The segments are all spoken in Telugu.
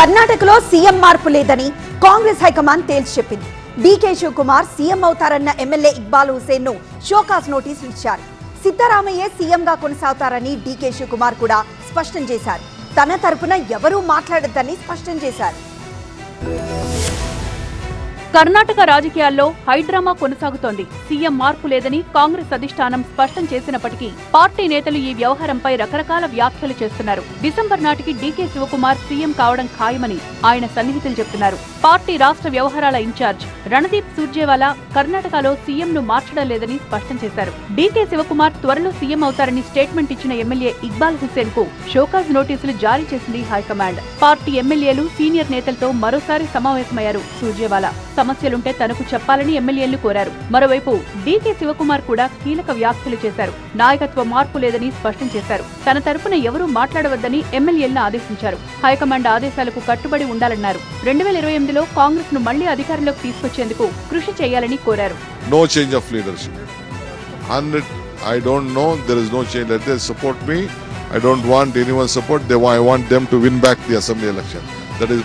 కర్ణాటకలో సీఎం మార్పు లేదని కాంగ్రెస్ హైకమాండ్ తేల్చి చెప్పింది. డీకే శివకుమార్ సీఎం అవుతారన్న ఎమ్మెల్యే ఇక్బాల్ హుసేన్ను షోకాస్ నోటీసులు ఇచ్చారు. సిద్ధరామయ్యే సీఎంగా కొనసాగుతారని డీకే శివకుమార్ కూడా స్పష్టం చేశారు. తన తరపున ఎవరూ మాట్లాడొద్దని స్పష్టం చేశారు. కర్ణాటక రాజకీయాల్లో హైడ్రామా కొనసాగుతోంది. సీఎం మార్పు లేదని కాంగ్రెస్ అధిష్టానం స్పష్టం చేసినప్పటికీ పార్టీ నేతలు ఈ వ్యవహారంపై రకరకాల వ్యాఖ్యలు చేస్తున్నారు. డిసెంబర్ నాటికి డీకే శివకుమార్ సీఎం కావడం ఖాయమని ఆయన సన్నిహితులు చెప్తున్నారు. పార్టీ రాష్ట్ర వ్యవహారాల ఇన్ఛార్జ్ రణదీప్ సూర్జేవాలా కర్ణాటకలో సీఎం ను మార్చడం లేదని స్పష్టం చేశారు. డీకే శివకుమార్ త్వరలో సీఎం అవుతారని స్టేట్మెంట్ ఇచ్చిన ఎమ్మెల్యే ఇక్బాల్ హుసేన్కు షోకాజ్ నోటీసులు జారీ చేసింది హైకమాండ్. పార్టీ ఎమ్మెల్యేలు సీనియర్ నేతలతో మరోసారి సమావేశమయ్యారు సూర్జేవాలా. సమస్యలుంటే తనకు చెప్పాలని ఎమ్మెల్యేలు కోరారు మరోవైపు డీకే శివకుమార్ కూడా కీలక వ్యాఖ్యలు చేశారు నాయకత్వ మార్పు లేదని స్పష్టం చేశారు తన తరపున ఎవరూ మాట్లాడవద్దని ఎమ్మెల్యేలను ఆదేశించారు హైకమాండ్ ఆదేశాలకు కట్టుబడి ఉండాలన్నారు రెండు వేల ఇరవై ఎనిమిదిలో కాంగ్రెస్ను మళ్ళీ అధికారంలోకి తీసుకొచ్చేందుకు కృషి చేయాలని కోరారు no change of leadership. 100, I don't know, there is no change. Let them support me. I don't want anyone's support. They, wa- I want them to win back the assembly election. That is.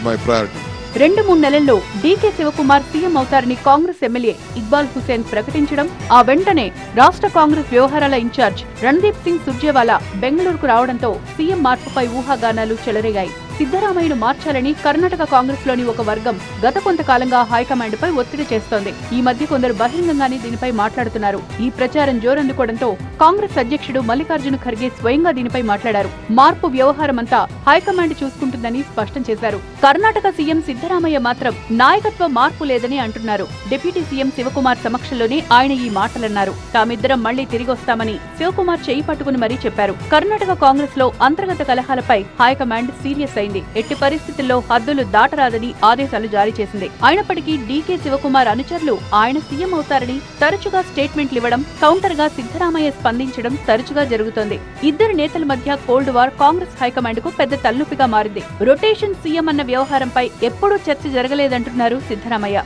రెండు మూడు నెలల్లో డీకే శివకుమార్ సీఎం అవుతారని కాంగ్రెస్ ఎమ్మెల్యే ఇక్బాల్ హుసేన్ ప్రకటించడం ఆ వెంటనే రాష్ట్ర కాంగ్రెస్ వ్యవహారాల ఇన్ఛార్జ్ రణ్దీప్ సింగ్ సుర్జేవాలా బెంగళూరుకు రావడంతో సీఎం మార్పుపై ఊహాగానాలు చెలరేగాయి. సిద్దరామయ్యను మార్చాలని కర్ణాటక కాంగ్రెస్లోని ఒక వర్గం గత కొంతకాలంగా హైకమాండ్ పై ఒత్తిడి చేస్తోంది. ఈ మధ్య కొందరు బహిరంగంగానే దీనిపై మాట్లాడుతున్నారు. ఈ ప్రచారం జోరందుకోవడంతో కాంగ్రెస్ అధ్యక్షుడు మల్లికార్జున ఖర్గే స్వయంగా దీనిపై మాట్లాడారు. మార్పు వ్యవహారమంతా హైకమాండ్ చూసుకుంటుందని స్పష్టం చేశారు. కర్ణాటక సీఎం సిద్ధరామయ్య మాత్రం నాయకత్వ మార్పు లేదని అంటున్నారు. డిప్యూటీ సీఎం శివకుమార్ సమక్షంలోనే ఆయన ఈ మాటలన్నారు. తామిద్దరం మళ్ళీ తిరిగి వస్తామని శివకుమార్ చేయి పట్టుకుని మరీ చెప్పారు. కర్ణాటక కాంగ్రెస్లో అంతర్గత కలహాలపై హైకమాండ్ సీరియస్ అయింది ఎట్టి పరిస్థితుల్లో హద్దులు దాటరాదని ఆదేశాలు జారీ చేసింది. అయినప్పటికీ డీకే శివకుమార్ అనుచరులు ఆయన సీఎం అవుతారని తరచుగా స్టేట్మెంట్లు ఇవ్వడం కౌంటర్గా సిద్ధరామయ్య స్పందించడం తరచుగా జరుగుతోంది. ఇద్దరు నేతల మధ్య కోల్డ్ వార్ కాంగ్రెస్ హైకమాండ్కు పెద్ద తలనొప్పిగా మారింది. రొటేషన్ సీఎం అన్న వ్యవహారంపై ఎప్పుడూ చర్చ జరగలేదంటున్నారు సిద్ధరామయ్య.